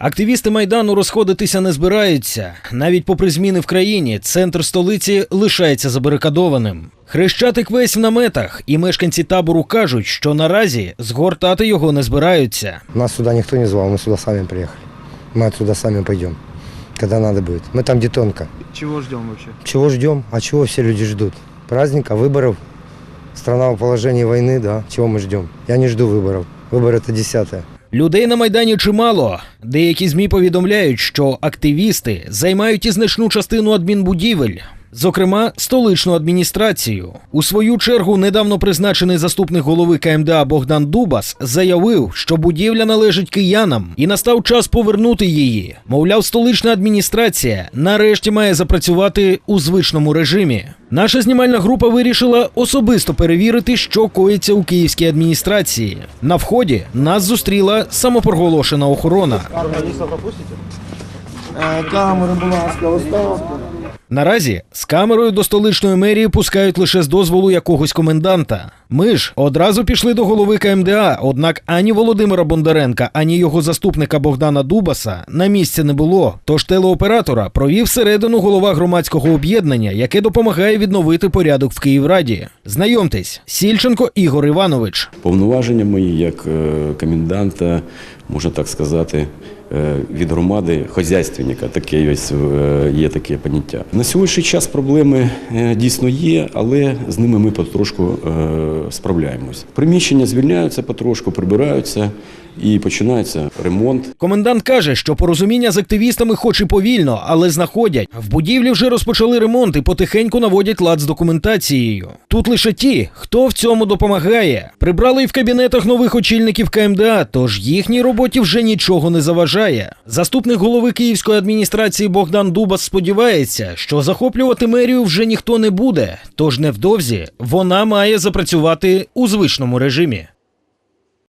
Активісти майдану розходитися не збираються. Навіть попри зміни в країні, центр столиці лишається забарикадованим. Хрещатик весь в наметах, і мешканці табору кажуть, що наразі згортати його не збираються. Нас сюда никто не звал, мы сюда сами приехали. Мы отсюда сами пойдем, когда надо будет. Мы там детонка. Чего ждем вообще? Чего ждем? А чего все люди ждут? Праздника, выборов. Страна в положении войны, да. Чего мы ждем? Я не жду выборов. Выборы это десятое. Людей на майдані чимало. Деякі змі повідомляють, що активісти займають і значну частину адмінбудівель. Зокрема, столичну адміністрацію. У свою чергу недавно призначений заступник голови КМДА Богдан Дубас заявив, що будівля належить киянам, і настав час повернути її. Мовляв, столична адміністрація нарешті має запрацювати у звичному режимі. Наша знімальна група вирішила особисто перевірити, що коїться у київській адміністрації. На вході нас зустріла самопроголошена охорона. Камеры, будь ласка, оставте. Наразі з камерою до столичної мерії пускають лише з дозволу якогось коменданта. Ми ж одразу пішли до голови КМДА, однак ані Володимира Бондаренка, ані його заступника Богдана Дубаса на місці не було. Тож телеоператора провів всередину голова громадського об'єднання, яке допомагає відновити порядок в Київраді. Знайомтесь, Сільченко Ігор Іванович. Повноваження мої як е, коменданта, можна так сказати, е, від громади хозяйственника, таке ось е, є таке поняття. На сьогоднішній час проблеми е, дійсно є, але з ними ми потрошку е, справляємось. Приміщення звільняються потрошку, прибираються і починається ремонт. Комендант каже, що порозуміння з активістами хоч і повільно, але знаходять. В будівлі вже розпочали ремонт і потихеньку наводять лад з документацією. Тут лише ті, хто в цьому допомагає. Прибрали і в кабінетах нових очільників КМДА, тож їхній роботі вже нічого не заважає. Заступник голови Київської адміністрації Богдан Дубас сподівається, що захоплювати мерію вже ніхто не буде, тож невдовзі вона має запрацювати у звичному режимі.